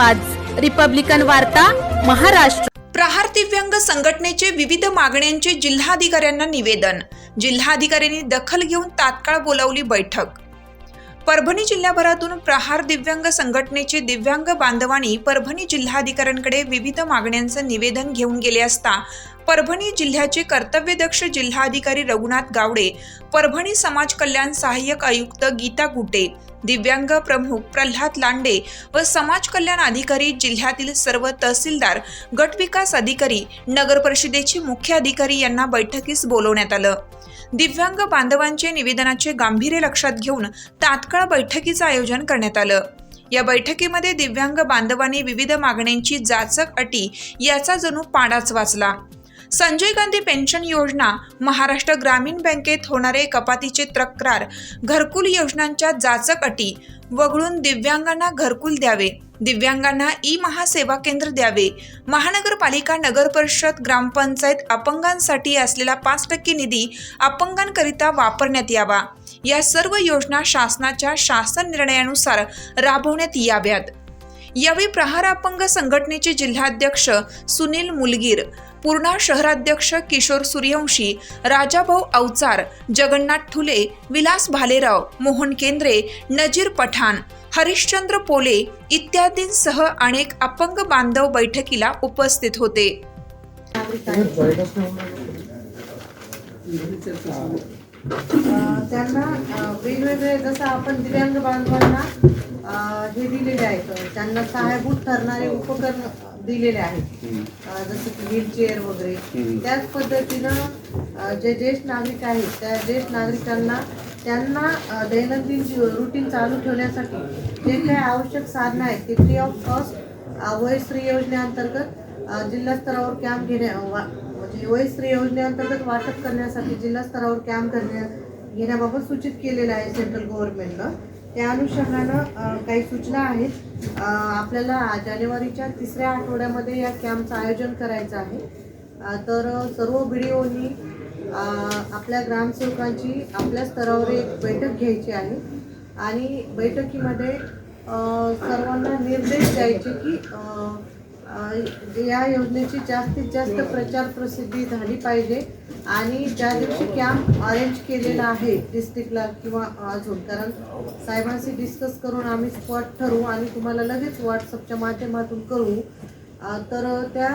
आवाज. रिपब्लिकन वार्ता महाराष्ट्र. प्रहार दिव्यांग संघटनेचे विविध मागण्यांचे जिल्हाधिकाऱ्यांना निवेदन. जिल्हाधिकाऱ्यांनी दखल घेऊन तात्काळ बोलावली बैठक. परभणी जिल्ह्याभरातून प्रहार दिव्यांग संघटनेचे दिव्यांग बांधवांनी परभणी जिल्हाधिकाऱ्यांकडे विविध मागण्यांचं निवेदन घेऊन गेले असता परभणी जिल्ह्याचे कर्तव्यदक्ष जिल्हाधिकारी रघुनाथ गावडे परभणी समाज कल्याण सहाय्यक आयुक्त गीता गुटे दिव्यांग प्रमुख प्रल्हाद लांडे व समाज कल्याण अधिकारी जिल्ह्यातील सर्व तहसीलदार गटविकास अधिकारी नगर परिषदेचे मुख्य अधिकारी यांना बैठकीस बोलवण्यात आलं. दिव्यांग बांधवांचे निवेदनाचे गांभीर्य लक्षात घेऊन तात्काळ बैठकीचं आयोजन करण्यात आलं. या बैठकीमध्ये दिव्यांग बांधवांनी विविध मागण्यांची जाचक अटी याचा जणू पाडाच वाचला. संजय गांधी पेन्शन योजना महाराष्ट्र ग्रामीण बँकेत होणारे कपातीचे तक्रार घरकुल योजनांच्या जाचक अटी वगळून दिव्यांगांना घरकुल द्यावे दिव्यांगांना ई महासेवा केंद्र द्यावे महानगरपालिका नगर परिषद ग्रामपंचायत अपंगांसाठी असलेला पाच टक्के निधी अपंगांकरिता वापरण्यात यावा. या सर्व योजना शासनाच्या शासन निर्णयानुसार राबवण्यात याव्यात. यावेळी प्रहार अपंग संघटनेचे जिल्हाध्यक्ष सुनील मुलगीर पूर्णा शहराध्यक्ष किशोर सूर्यवंशी राजाभाऊ अवचार जगन्नाथ ठुले विलास भालेराव मोहन केंद्रे नजीर पठाण हरिश्चंद्र पोले इत्यादींसह अनेक अपंग बांधव बैठकीला उपस्थित होते. त्यांना वेगवेगळे जसं आपण दिव्यांग बांधवांना हे दिलेले आहेत. त्यांना सहाय्यभूत ठरणारे उपकरण दिलेले आहेत. जसं की व्हीलचेअर वगैरे. त्याच पद्धतीनं जे ज्येष्ठ नागरिक आहेत त्या ज्येष्ठ नागरिकांना त्यांना दैनंदिन रुटीन चालू ठेवण्यासाठी जे काही आवश्यक साधनं आहेत ते फ्री ऑफ कॉस्ट वयश्री योजनेअंतर्गत जिल्हा स्तरावर कॅम्प घेण्या वा- म्हणजे वयश्री योजनेअंतर्गत वाटप करण्यासाठी जिल्हा स्तरावर कॅम्प करण्या घेण्याबाबत सूचित केलेलं आहे सेंट्रल गव्हर्नमेंटनं त्या अनुषंगानं काही सूचना आहेत. आपल्याला जानेवारीच्या तिसऱ्या आठवड्यामध्ये या कॅम्पचं आयोजन करायचं आहे. तर सर्व बीडीओनी आपल्या ग्रामसेवकांची आपल्या स्तरावर एक बैठक घ्यायची आहे. आणि बैठकीमध्ये सर्वांना निर्देश द्यायचे की या योजनेची जास्तीत जास्त प्रचार प्रसिद्धी झाली पाहिजे आणि ज्या दिवशी कॅम्प अरेंज केलेला आहे डिस्ट्रिक्टला किंवा अजून कारण साहेबांशी डिस्कस करून आम्ही स्पॉट ठरवू आणि तुम्हाला लगेच व्हॉट्सअपच्या माध्यमातून करू तर त्या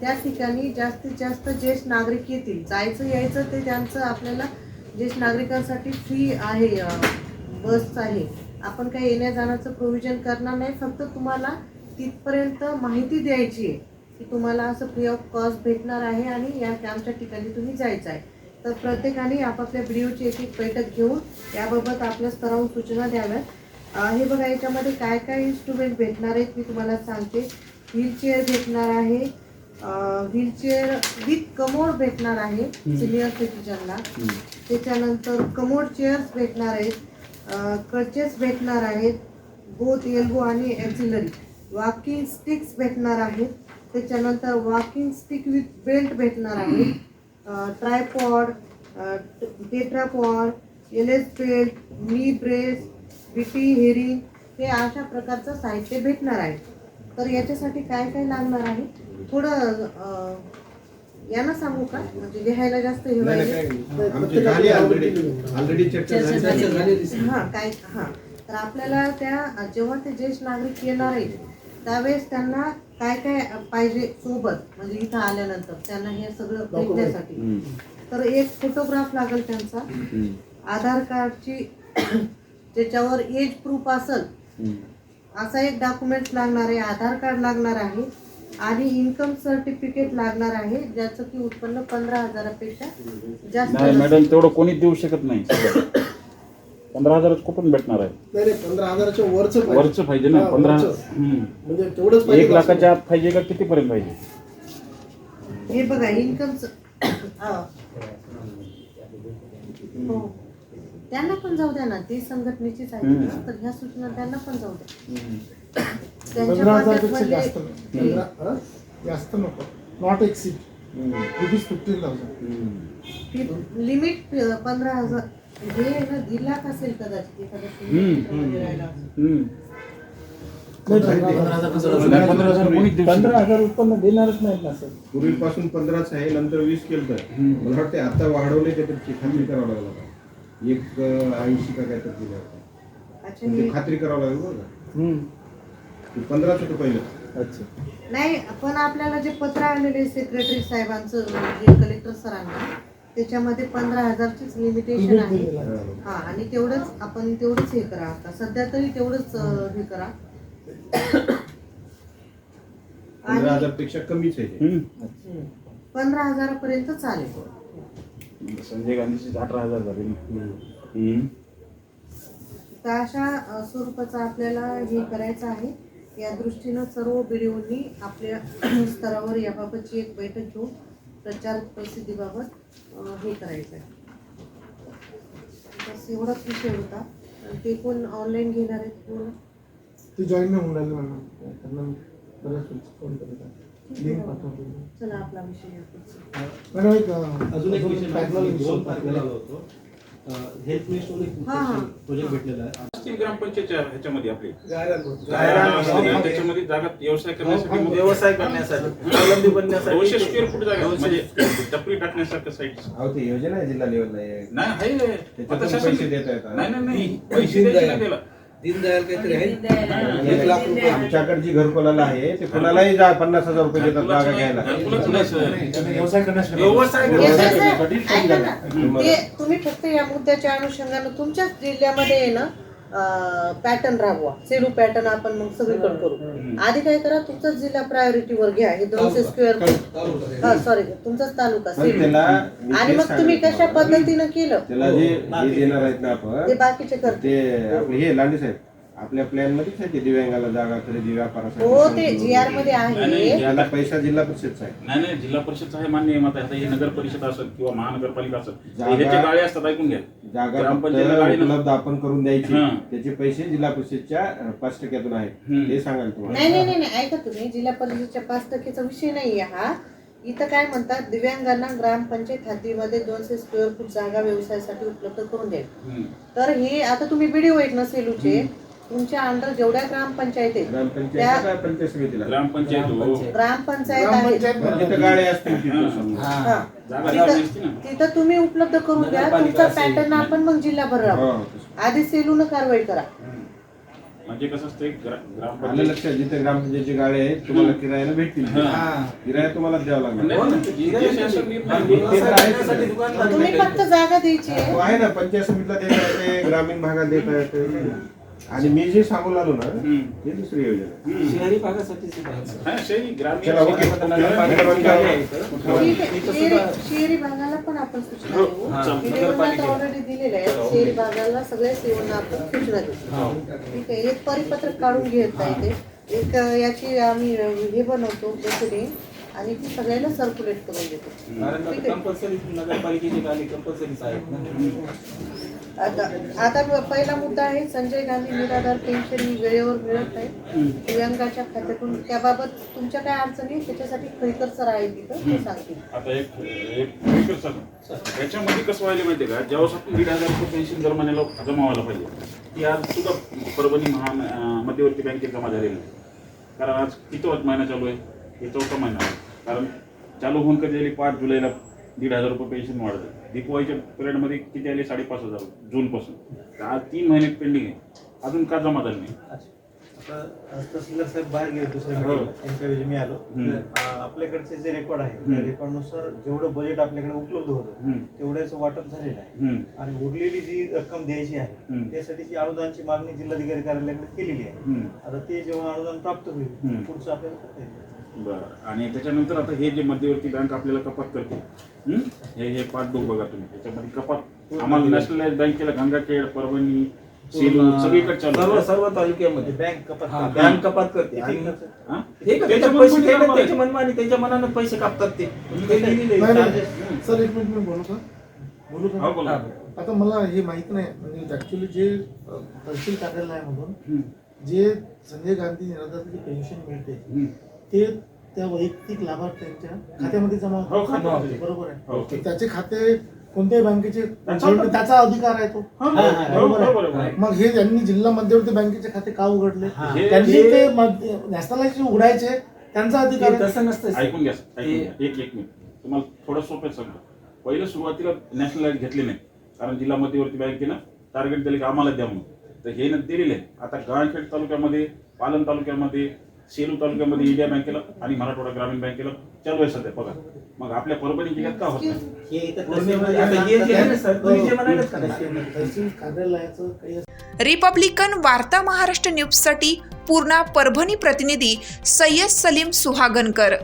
त्या ठिकाणी जास्तीत जास्त ज्येष्ठ नागरिक येतील. जायचं यायचं ते त्यांचं आपल्याला ज्येष्ठ नागरिकांसाठी फ्री आहे बस आहे. आपण काही येण्या जाण्याचं प्रोव्हिजन करणार नाही. फक्त तुम्हाला तिथपर्यंत माहिती द्यायची आहे की तुम्हाला असं फ्री ऑफ कॉस्ट भेटणार आहे आणि या कॅम्पच्या ठिकाणी तुम्ही जायचं आहे. तर प्रत्येकाने आपापल्या व्हिडिओची एक एक बैठक घेऊन याबाबत आपल्या स्तरावरून सूचना द्याव्यात. हे बघा याच्यामध्ये काय काय इन्स्ट्रुमेंट भेटणार आहेत मी तुम्हाला सांगते. व्हीलचेअर भेटणार आहे. व्हीलचेअर विथ कमोड भेटणार आहे सिनियर सिटीजनला त्याच्यानंतर कमोड चेअर्स भेटणार आहेत. कचेस भेटणार आहेत. बोथ एल्बो आणि ॲक्झिलरी वॉकिंग स्टिक्स भेटणार आहेत. त्याच्यानंतर वॉकिंग स्टिक विथ बेल्ट भेटणार आहे. Tripod tetrapod L S belt knee brace BT hearing हे अशा प्रकारचं साहित्य भेटणार आहे. तर याच्यासाठी काय काय लागणार आहे? थोडं यांना सांगू का? म्हणजे लिहायला जास्त हे हा काय हा. तर आपल्याला त्या जेव्हा ते ज्येष्ठ नागरिक येणार आहेत त्यावेळेस त्यांना काय काय पाहिजे सोबत म्हणजे इथं आल्यानंतर त्यांना हे सगळं भेटण्यासाठी. तर एक फोटोग्राफ लागेल त्यांचा. आधार कार्डची त्याच्यावर एज प्रूफ असेल असा एक डॉक्युमेंट लागणार आहे. आधार कार्ड लागणार आहे. आणि इन्कम सर्टिफिकेट लागणार आहे ज्याचं की उत्पन्न पंधरा हजारापेक्षा जास्त. मॅडम तेवढं कोणीच देऊ शकत नाही. पंधरा हजारच कुठून भेटणार आहे नाही नाही पंधरा हजाराच्या वरचं पाहिजे. वरच पाहिजे ना पंधरा. हम्म. म्हणजे तेवढंच पाहिजे एक लाखाच्या आत पाहिजे का किती पर्यंत पाहिजे हे बघा इन्कम हो त्यांना पण जाऊ द्या ना ती संघटनेचीच आहे हम्म. ना, तर ह्या सूचना त्यांना पण जाऊ द्या. त्यांच्या पंधरा हजारपेक्षा पाट्यात जास्त. पंधरा हा? जास्त नको not. Rupees fifteen thousand. Limit पंधरा हजार हे पंधरा हजार उत्पन्न देणारच नाहीत ना सर. पूर्वीपासून पंधराच आहे नंतर वीस केलं तर मला वाटतं आता वाढवले ते त्याची खात्री करावं लागलं आता. एक ऐंशी का काय तर दिलं होतं. हे- खात्री करावं लागेल बरं का? पंधराच होतं पहिलं. अच्छा. नाही पण आपल्याला जे पत्र आलेले सेक्रेटरी साहेबांचं जे कलेक्टर सरांना त्याच्यामध्ये पंधरा हजारचीच लिमिटेशन आहे हा आणि तेवढंच आपण तेवढंच हे करा आता सध्या तरी तेवढंच हे करा पंधरा आणि हजारपेक्षा कमीच आहे ते. हम्म. पंधरा हजारापर्यंत चालेल संजय गांधीचे अठरा हजार झाले ना. हम्म. तर अशा अ, स्वरूपाचं आपल्याला हे करायचं आहे या दृष्टीनं सर्व बीडीओनी आपल्या स्तरावर याबाबतची एक बैठक घेऊन प्रचार प्रसिद्धीबाबत हे करायचं आहे बस एवढाच विषय होता. ते कोण ऑनलाईन घेणार आहेत कोण ते जॉईन नाही होऊन राहिले मॅडम त्यांना मी बऱ्याच वेळेस फोन करत आहे. लिंक पाठवतो. चला आपला विषय. मॅडम एक अजून एक विषय होतो. हेल्थ मिनिस्टर एक हा, हा. प्रोजेक्ट भेटलेला आहे. असतील ग्रामपंचायतच्या ह्याच्यामध्ये आपली. असतील. त्याच्यामध्ये जागा व्यवसाय करण्यासाठी व्यवसाय करण्यासाठी स्वावलंबी बनण्यासाठी. दोनशे स्क्वेअर फुट जागा म्हणजे टपरी टाकण्यासारखं साईट अहो ते योजना आहे जिल्हा लेवलला आहे. नाही आहे. आता शासन- पैसे देता येतात. नाही नाही नाही. पैसे द्यायचे नाही त्याला. दीनदयाल काहीतरी आहे? एक लाख रुपये आमच्याकडे जी घरकुलाला आहे ते कुणालाही जा पन्नास हजार रुपये देतात जागा घ्यायला. घरकुलाचं नाही, सर. व्यवसाय करण्यासाठी व्यवसाय हे करण्यासाठी कसं आहे, ऐका ना ते तुम्ही फक्त या मुद्द्याच्या अनुषंगानं तुमच्याच जिल्ह्यामध्ये आहे ना पॅटर्न राबवा. सेलू पॅटर्न आपण मग सगळीकडे करू. आधी काय करा तुमचाच जिल्हा प्रायोरिटीवर घ्या हे दोनशे स्क्वेअर फूट हा सॉरी तुमचाच तालुका सेलू आणि मग तुम्ही कशा. पद्धतीनं केलं? हे. देणार आहेत ना ते बाकीचे करते हे लांडे साहेब. आपल्या प्लॅन मध्येच आहे ते दिव्यांगाला जागा खरेदी व्यापारासाठी हो ते जी आरमध्ये नाही, नाही, आहे याला पैसा जिल्हा परिषदचा आहे. नाही नाही जिल्हा परिषदचं आहे मान्य आहे मत आहे आता हे नगर परिषद असेल किंवा महानगरपालिका असेल जागा- गाळे असतात ऐकून घ्या. जागा फक्त ग्रामपंचायतीला गाडी नसते. उपलब्ध आपण करून द्यायची. हां. त्याचे पैसे जिल्हा परिषदच्या अं, पाच टक्क्यातून आहेत. हम्म. ते सांगाल तुम्हाला. नाही नाही नाही नाही, ऐका तुम्ही. जिल्हा परिषदेच्या पाच टक्केचा विषय नाहीये हा. इथं काय म्हणतात दिव्यांगांना ग्रामपंचायत हद्दीमध्ये दोनशे स्क्वेअर फूट जागा व्यवसायासाठी उपलब्ध करून द्या हम्म. तर हे आता तुम्ही व्हिडिओ आहेत ना सेलूचे तुमच्या अंडर जेवढ्या ग्रामपंचायत आहेत ग्रामपंचायत त्या- काय पंचायत समितीला? ग्रामपंचायत हो. ग्रामपंचायत. आहेत जिथं गाड्या असतील तिथं. समजा. हा. जागा तिथं लावली असती ना. तिथं तुम्ही उपलब्ध करून द्या. तुमचा पॅटर्न आपण मग जिल्हाभर राहू हो. आधी सेलून कारवाई करा. म्हणजे कसं असतं एक ग्रा- आलं ग्रामपंचायत लक्षात जिथे ग्रामपंचायतची गाड्या आहेत तुम्हाला किरायाला भेटतील. हां. किराया तुम्हाला द्यावा लागणार. नाही, नाही, जे शासन निर्णय ते घेईल, तर आहेच. तुम्ही फक्त जागा द्यायची आहे. हो, आहे ना. पंचायत समितीला देता येते ग्रामीण भागात देता येते. आणि मी जे सांगून आलो ना. ते दुसरी योजना. आहे. शहरी भागासाठी हा, शहरी ग्रामीण चला, ओके. नगरपालिका आहे. इथं. ठीक आहे. शहरी शहरी भागाला पण आपण सूचना हो, देऊ. हा, आहेत शहरी भागाला सगळ्या सेवांना आपण सूचना देऊ. ठीक आहे. एक परिपत्रक काढून घेता येते एक अं, याची आम्ही अं, हे बनवतो प्रोसिडिंग आणि ती सगळ्याला सर्क्युलेट करून देतो. कारण ठीक आहे. कंपल्सरी नगरपालिकेची गाडी कंपल्सरीच आहेत ना. आता आता पहिला मुद्दा आहे संजय गांधी निराधार पेन्शन ही वेळेवर मिळत नाही. दिव्यांगाच्या खात्यातून त्याबाबत तुमच्या काय अडचणी? त्याच्यासाठी खैकर सर आहेत तिथं ते सांगतील. आता एक सर याच्यामध्ये कसं व्हायला माहितीये का? ज्यावेळेस आपण दीड हजार रुपये पेन्शन दर महिन्याला जमा व्हायला पाहिजे ती आज सुद्धा परभणी महा अं, मध्यवर्ती बँकेत जमा झालेली कारण आज किती महिना चालू आहे? हे चौथा महिना आहे. कारण चालू होऊन कधी पाच जुलैला दीड हजार रुपये पेन्शन वाढतं दीपवाळीच्या पिरियडमध्ये किती आले साडेपाच हजार जूनपासून आज तीन महिने पेंडिंग आहे अजून का जमा झाले नाही आता तहसीलदार साहेब बाहेर गेले दुसऱ्या हो. meeting ला. त्यांच्याऐवजी मी आलो हम्म. तर, अं, आपल्याकडचे जे रेकॉर्ड आहे हम्म. त्या रेकॉर्डनुसार जेवढं बजेट आपल्याकडे उपलब्ध होतं हम्म. तेवढ्याचं वाटप झालेलं आहे हम्म. आणि उरलेली जी रक्कम द्यायची आहे हम्म. त्यासाठीची अनुदानची मागणी जिल्हाधिकारी कार्यालयाकडे केलेली आहे हम्म. आता ते जेव्हा अनुदान प्राप्त होईल. पुढचं आपल्याला करता येईल बरं आणि त्याच्यानंतर आता हे जे मध्यवर्ती बँक आपल्याला कपात करते हं? हे हे पाठबुक बघा तुम्ही त्याच्यामध्ये कपात आम्हाला नॅशनलाइज बँकेला गंगाखेड परभणी सेलू सगळीकडे चालू सर्व आहे. सर्व तालुक्यामध्ये बँक कपात हा, करते. बँक कपात करते आणि आणि हं? ठीक आहे त्याच्यामध्ये त्याचे पैसे कोणी ठेवले कामाला त्याच्या मनमानी त्यांच्या मनानं पैसे कापतात ते ते लिहिलेलं आहे. नाही, नाही. Charges. सर एक मिनिट मी बोलू का बोलू हो, का बोला. आता मला हे माहीत नाही म्हणजे ऍक्च्युली जे अ, तहसील कार्यालयामधून हं. जे संजय गांधी निराधारची पेन्शन मिळते हं. ते त्या वैयक्तिक लाभार्थ्यांच्या खात्यामध्ये जमा हो, होतात. बरोबर हो. आहे तर त्याचे खाते कोणत्याही बँकेचे त्याचा- शेवटी त्याचा अधिकार आहे तो. हा, बरोबर आहे. मग हे त्यांनी जिल्हा मध्यवर्ती बँकेचे खाते का उघडले? हे- त्यांनी ते नॅशनलाइज उघडायचे त्यांचा अधिकार आहे. तसं नसतं. ऐकून घ्या ऐकून ते- घ्या. एक एक मिनिट. तुम्हाला थोडं सोपं सांगतो पहिलं सुरुवातीला नॅशनल लाइट घेतली नाही. कारण जिल्हा मध्यवर्ती बँकेनं टार्गेट दिले की आम्हाला द्या म्हणून. तर हे न दिलेले आहे. आता गहाणखेड तालुक्यामध्ये पालम तालुक्यामध्ये सेलू तालुक्यामध्ये इंडिया बँकेला आणि मराठवाडा ग्रामीण बँकेला चालू आहे सध्या पगार. मग आपल्या परभणी जिल्ह्यात का होत नाही? हे इथं तहसीलमध्ये- आता हे जे आहे ना सर तुम्ही जे म्हणालेत का? नाही? तहसील कार्यालयाचं काही रिपब्लिकन वार्ता महाराष्ट्र न्यूजसाठी पूर्णा परभणी प्रतिनिधी सय्यद सलीम सुहागनकर